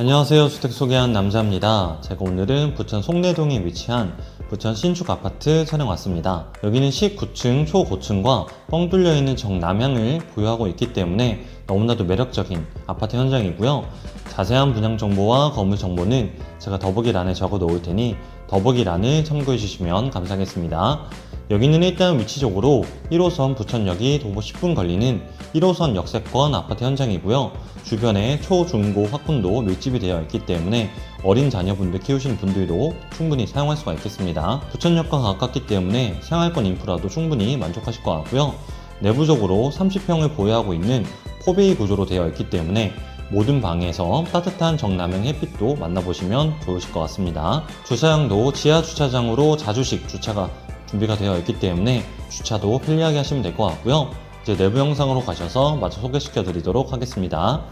안녕하세요. 주택 소개한 남자입니다. 제가 오늘은 부천 송내동에 위치한 부천 신축 아파트 촬영 왔습니다. 여기는 19층 초고층과 뻥 뚫려 있는 정남향을 보유하고 있기 때문에 너무나도 매력적인 아파트 현장이고요. 자세한 분양 정보와 건물 정보는 제가 더보기란에 적어 놓을 테니 더보기란을 참고해 주시면 감사하겠습니다. 여기는 일단 위치적으로 1호선 부천역이 도보 10분 걸리는 1호선 역세권 아파트 현장이고요. 주변에 초, 중, 고 학군도 밀집이 되어 있기 때문에 어린 자녀분들 키우시는 분들도 충분히 사용할 수가 있겠습니다. 부천역과 가깝기 때문에 생활권 인프라도 충분히 만족하실 것 같고요. 내부적으로 30평을 보유하고 있는 포베이 구조로 되어 있기 때문에 모든 방에서 따뜻한 정남향 햇빛도 만나보시면 좋으실 것 같습니다. 주차장도 지하 주차장으로 자주식 주차가 준비가 되어 있기 때문에 주차도 편리하게 하시면 될 것 같고요. 이제 내부 영상으로 가셔서 마저 소개시켜 드리도록 하겠습니다.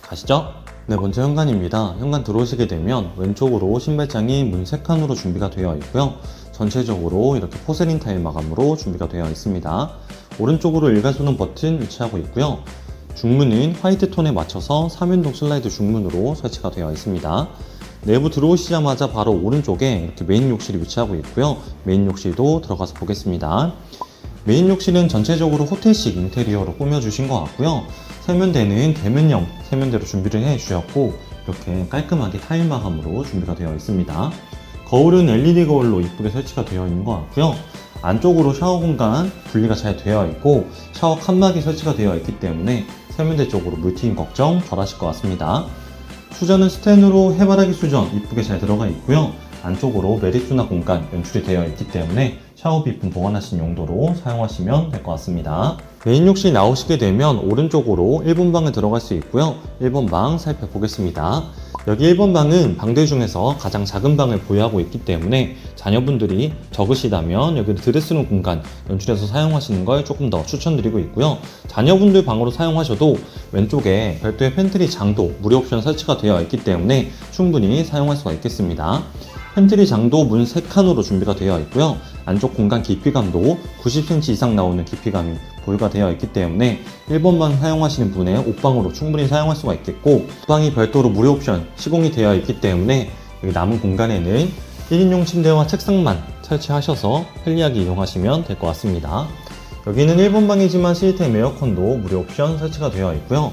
가시죠. 네, 먼저 현관입니다. 현관 들어오시게 되면 왼쪽으로 신발장이 문 3칸으로 준비가 되어 있고요. 전체적으로 이렇게 포세린 타일 마감으로 준비가 되어 있습니다. 오른쪽으로 일가소는 버튼 위치하고 있고요. 중문은 화이트 톤에 맞춰서 3연동 슬라이드 중문으로 설치가 되어 있습니다. 내부 들어오시자마자 바로 오른쪽에 이렇게 메인 욕실이 위치하고 있고요. 메인 욕실도 들어가서 보겠습니다. 메인 욕실은 전체적으로 호텔식 인테리어로 꾸며주신 것 같고요. 세면대는 대면형 세면대로 준비를 해주셨고 이렇게 깔끔하게 타일 마감으로 준비가 되어 있습니다. 거울은 LED 거울로 이쁘게 설치가 되어 있는 것 같고요. 안쪽으로 샤워 공간 분리가 잘 되어 있고 샤워 칸막이 설치가 되어 있기 때문에 세면대 쪽으로 물튀임 걱정 덜 하실 것 같습니다. 수전은 스텐으로 해바라기 수전 이쁘게 잘 들어가 있고요. 안쪽으로 메리수납 공간 연출이 되어 있기 때문에 샤워 비품 보관하신 용도로 사용하시면 될 것 같습니다. 메인 욕실 나오시게 되면 오른쪽으로 1번 방에 들어갈 수 있고요. 1번 방 살펴보겠습니다. 여기 1번 방은 방들 중에서 가장 작은 방을 보유하고 있기 때문에 자녀분들이 적으시다면 여기 드레스룸 공간 연출해서 사용하시는 걸 조금 더 추천드리고 있고요. 자녀분들 방으로 사용하셔도 왼쪽에 별도의 팬트리 장도 무료 옵션 설치가 되어 있기 때문에 충분히 사용할 수가 있겠습니다. 팬트리 장도 문 3칸으로 준비가 되어 있고요. 안쪽 공간 깊이감도 90cm 이상 나오는 깊이감이 보유가 되어 있기 때문에 1번만 사용하시는 분의 옷방으로 충분히 사용할 수가 있겠고 방이 별도로 무료 옵션 시공이 되어 있기 때문에 여기 남은 공간에는 1인용 침대와 책상만 설치하셔서 편리하게 이용하시면 될 것 같습니다. 여기는 1번 방이지만 시스템 에어컨도 무료 옵션 설치가 되어 있고요.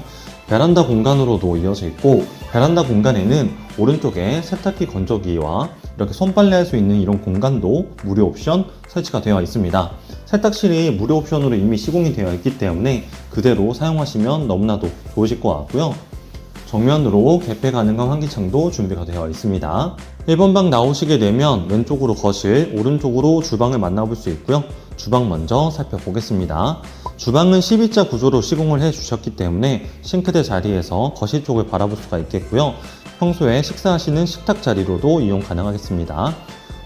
베란다 공간으로도 이어져 있고 베란다 공간에는 오른쪽에 세탁기 건조기와 이렇게 손빨래 할 수 있는 이런 공간도 무료 옵션 설치가 되어 있습니다. 세탁실이 무료 옵션으로 이미 시공이 되어 있기 때문에 그대로 사용하시면 너무나도 좋으실 것 같고요. 정면으로 개폐 가능한 환기창도 준비가 되어 있습니다. 1번 방 나오시게 되면 왼쪽으로 거실, 오른쪽으로 주방을 만나볼 수 있고요. 주방 먼저 살펴보겠습니다. 주방은 12자 구조로 시공을 해 주셨기 때문에 싱크대 자리에서 거실 쪽을 바라볼 수가 있겠고요. 평소에 식사하시는 식탁 자리로도 이용 가능하겠습니다.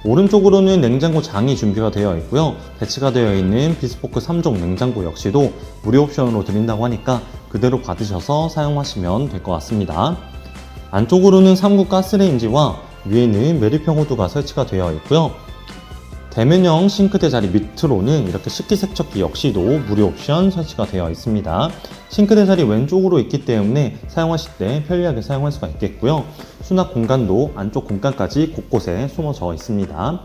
오른쪽으로는 냉장고 장이 준비가 되어 있고요. 배치가 되어 있는 비스포크 3종 냉장고 역시도 무료 옵션으로 드린다고 하니까 그대로 받으셔서 사용하시면 될 것 같습니다. 안쪽으로는 3구 가스레인지와 위에는 메리평 호두가 설치가 되어 있고요. 대면형 싱크대 자리 밑으로는 이렇게 식기세척기 역시도 무료 옵션 설치가 되어 있습니다. 싱크대 자리 왼쪽으로 있기 때문에 사용하실 때 편리하게 사용할 수가 있겠고요. 수납 공간도 안쪽 공간까지 곳곳에 숨어져 있습니다.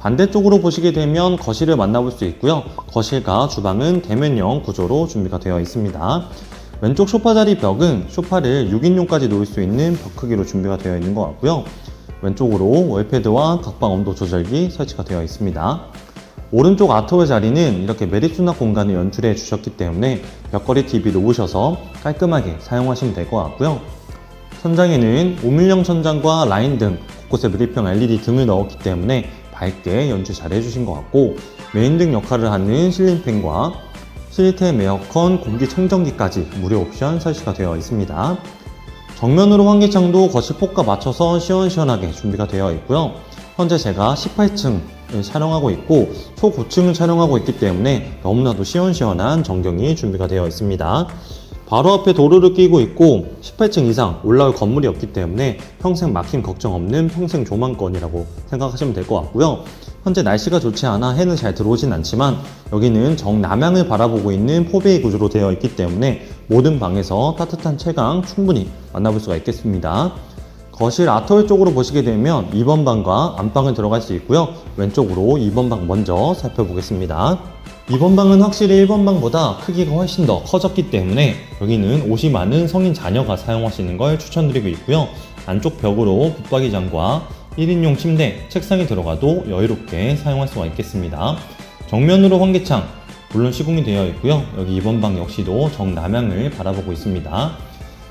반대쪽으로 보시게 되면 거실을 만나볼 수 있고요. 거실과 주방은 대면형 구조로 준비가 되어 있습니다. 왼쪽 소파 자리 벽은 소파를 6인용까지 놓을 수 있는 벽 크기로 준비가 되어 있는 것 같고요. 왼쪽으로 월패드와 각방 온도 조절기 설치가 되어 있습니다. 오른쪽 아트월 자리는 이렇게 매립 수납 공간을 연출해 주셨기 때문에 벽걸이 TV 놓으셔서 깔끔하게 사용하시면 될 것 같고요. 천장에는 오밀형 천장과 라인 등 곳곳에 매립형 LED 등을 넣었기 때문에 밝게 연출 잘 해주신 것 같고 메인 등 역할을 하는 실링팬과 시스템 에어컨 공기청정기까지 무료 옵션 설치가 되어 있습니다. 정면으로 환기창도 거실 폭과 맞춰서 시원시원하게 준비가 되어 있고요. 현재 제가 18층을 촬영하고 있고 초고층을 촬영하고 있기 때문에 너무나도 시원시원한 전경이 준비가 되어 있습니다. 바로 앞에 도로를 끼고 있고 18층 이상 올라올 건물이 없기 때문에 평생 막힘 걱정 없는 평생 조망권이라고 생각하시면 될 것 같고요. 현재 날씨가 좋지 않아 해는 잘 들어오진 않지만 여기는 정남향을 바라보고 있는 포베이 구조로 되어 있기 때문에 모든 방에서 따뜻한 채광 충분히 만나볼 수가 있겠습니다. 거실 아트홀 쪽으로 보시게 되면 2번 방과 안방을 들어갈 수 있고요. 왼쪽으로 2번 방 먼저 살펴보겠습니다. 2번 방은 확실히 1번 방보다 크기가 훨씬 더 커졌기 때문에 여기는 옷이 많은 성인 자녀가 사용하시는 걸 추천드리고 있고요. 안쪽 벽으로 붙박이장과 1인용 침대, 책상이 들어가도 여유롭게 사용할 수가 있겠습니다. 정면으로 환기창, 물론 시공이 되어 있고요. 여기 2번 방 역시도 정남향을 바라보고 있습니다.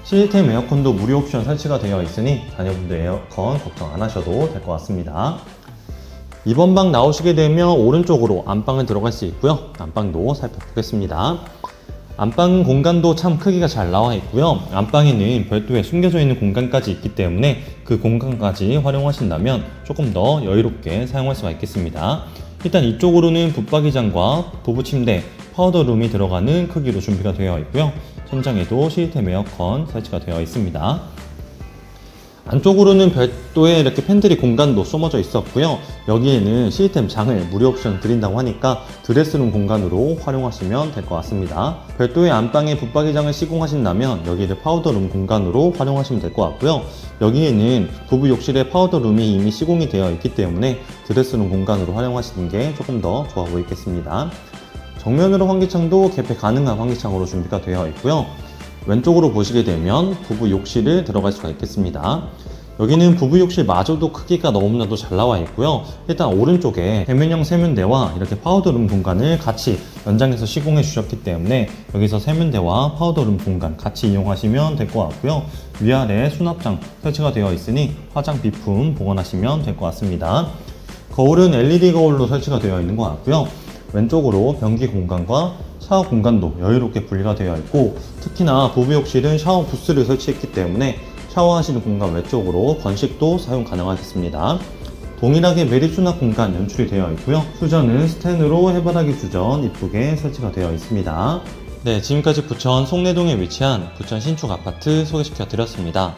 시스템 에어컨도 무료 옵션 설치가 되어 있으니 자녀분들 에어컨 걱정 안 하셔도 될 것 같습니다. 2번 방 나오시게 되면 오른쪽으로 안방을 들어갈 수 있고요. 안방도 살펴보겠습니다. 안방 공간도 참 크기가 잘 나와 있고요. 안방에는 별도의 숨겨져 있는 공간까지 있기 때문에 그 공간까지 활용하신다면 조금 더 여유롭게 사용할 수가 있겠습니다. 일단 이쪽으로는 붙박이장과 부부 침대, 파우더룸이 들어가는 크기로 준비가 되어 있고요. 천장에도 시스템 에어컨 설치가 되어 있습니다. 안쪽으로는 별도의 이렇게 팬트리 공간도 쏘머져 있었고요. 여기에는 시스템 장을 무료 옵션 드린다고 하니까 드레스룸 공간으로 활용하시면 될 것 같습니다. 별도의 안방에 붙박이장을 시공하신다면 여기를 파우더룸 공간으로 활용하시면 될 것 같고요. 여기에는 부부 욕실에 파우더룸이 이미 시공이 되어 있기 때문에 드레스룸 공간으로 활용하시는 게 조금 더 좋아 보이겠습니다. 정면으로 환기창도 개폐 가능한 환기창으로 준비가 되어 있고요. 왼쪽으로 보시게 되면 부부 욕실을 들어갈 수가 있겠습니다. 여기는 부부 욕실 마저도 크기가 너무나도 잘 나와 있고요. 일단 오른쪽에 대면형 세면대와 이렇게 파우더룸 공간을 같이 연장해서 시공해 주셨기 때문에 여기서 세면대와 파우더룸 공간 같이 이용하시면 될 것 같고요. 위아래 수납장 설치가 되어 있으니 화장 비품 보관하시면 될 것 같습니다. 거울은 LED 거울로 설치가 되어 있는 것 같고요. 왼쪽으로 변기 공간과 샤워 공간도 여유롭게 분리가 되어 있고 특히나 부부 욕실은 샤워 부스를 설치했기 때문에 샤워하시는 공간 외쪽으로 건식도 사용 가능하겠습니다. 동일하게 매립 수납 공간 연출이 되어 있고요. 수전은 스텐으로 해바라기 수전 이쁘게 설치가 되어 있습니다. 네, 지금까지 부천 송내동에 위치한 부천 신축 아파트 소개시켜 드렸습니다.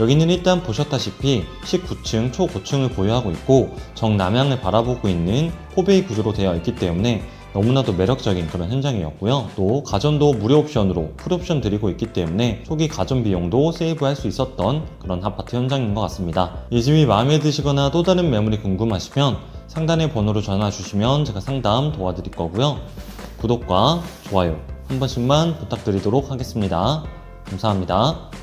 여기는 일단 보셨다시피 19층 초고층을 보유하고 있고 정남향을 바라보고 있는 포베이 구조로 되어 있기 때문에 너무나도 매력적인 그런 현장이었고요. 또 가전도 무료 옵션으로 풀옵션 드리고 있기 때문에 초기 가전 비용도 세이브할 수 있었던 그런 아파트 현장인 것 같습니다. 이 집이 마음에 드시거나 또 다른 매물이 궁금하시면 상단의 번호로 전화 주시면 제가 상담 도와드릴 거고요. 구독과 좋아요 한 번씩만 부탁드리도록 하겠습니다. 감사합니다.